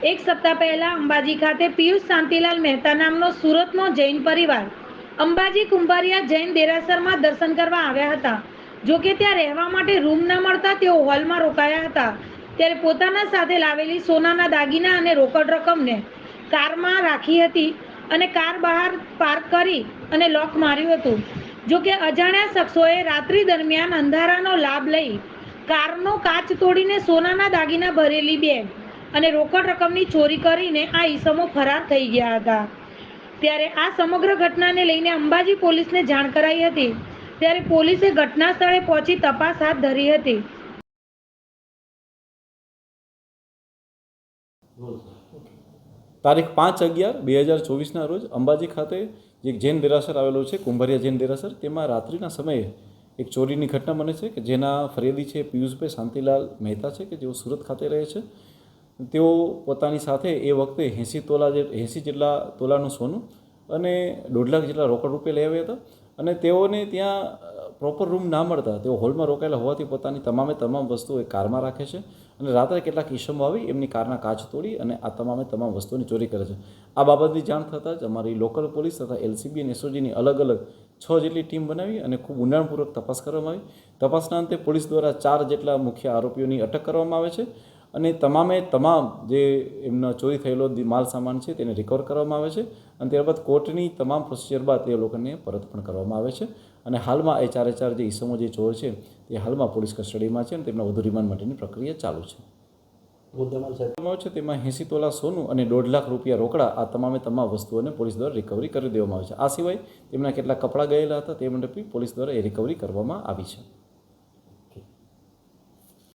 એક સપ્તાહ પહેલા અંબાજી ખાતે પિયુષ શાંતિલાલ મહેતા નામનો સુરતનો જૈન પરિવાર અંબાજી કુંભારિયા જૈન દેરાસરમાં દર્શન કરવા આવ્યા હતા. જો કે ત્યાં રહેવા માટે રૂમ ન મળતા તેઓ હોલમાં રોકાયા હતા. ત્યારે પોતાના સાથે લાવેલી સોનાના દાગીના અને રોકડ રકમને કારમાં રાખી હતી અને કાર બહાર પાર્ક કરી અને લોક માર્યું હતું. જો કે અજાણ્યા શખ્સોએ રાત્રિ દરમિયાન અંધારાનો લાભ લઈ કારનો કાચ તોડીને સોનાના દાગીના ભરેલી બેગ અને રોકડ રકમની ચોરી કરીને આ ઈસમો ફરાર થઈ ગયા હતા. ત્યારે આ સમગ્ર ઘટનાને લઈને અંબાજી પોલીસને જાણ કરાઈ હતી. ત્યારે પોલીસે ઘટના સ્થળે પહોંચી તપાસ હાથ ધરી હતી. તારીખ પાંચ અગિયાર બે હજાર ચોવીસના રોજ અંબાજી ખાતે એક જૈન દેરાસર આવેલો છે, કુંભારિયા જૈન દેરાસર, તેમાં રાત્રિના સમયે એક ચોરીની ઘટના બને છે કે જેના ફરિયાદી છે પિયુષભાઈ શાંતિલાલ મહેતા છે કે જેઓ સુરત ખાતે રહે છે. તેઓ પોતાની સાથે એ વખતે એંસી તોલા જે, એંસી જેટલા તોલાનું સોનું અને દોઢ લાખ જેટલા રોકડ રૂપિયા લઈ આવ્યા હતા. અને તેઓને ત્યાં પ્રોપર રૂમ ના મળતા. તેઓ હોલમાં રોકાયેલા હોવાથી પોતાની તમામે તમામ વસ્તુઓ એ કારમાં રાખે છે અને રાત્રે કેટલાક ઈસમો આવી એમની કારના કાચ તોડી અને આ તમામે તમામ વસ્તુઓની ચોરી કરે છે. આ બાબતની જાણ થતાં જ અમારી લોકલ પોલીસ તથા એલસીબી અને એસઓજીની અલગ અલગ છ જેટલી ટીમ બનાવી અને ખૂબ ઊંડાણપૂર્વક તપાસ કરવામાં આવી. તપાસના અંતે પોલીસ દ્વારા ચાર જેટલા મુખ્ય આરોપીઓની અટક કરવામાં આવે છે. અને તમામે તમામ જે એમનો ચોરી થયેલો માલ સામાન છે તેને રિકવર કરવામાં આવે છે. અને ત્યારબાદ કોર્ટની તમામ પ્રોસિજર બાદ તે લોકોને પરત પણ કરવામાં આવે છે. અને હાલમાં એ ચારે ચાર જે ઈસમો જે ચોર છે તે હાલમાં પોલીસ કસ્ટડીમાં છે અને તેમના વધુ રિમાન્ડ માટેની પ્રક્રિયા ચાલુ છે. મુદ્દામાલ છે તેમાં એંસી તોલા સોનું અને દોઢ લાખ રૂપિયા રોકડા આ તમામે તમામ વસ્તુઓને પોલીસ દ્વારા રિકવરી કરી દેવામાં આવે છે. આ સિવાય તેમના કેટલાક કપડાં ગયેલા હતા તે માટે પોલીસ દ્વારા એ રિકવરી કરવામાં આવી છે.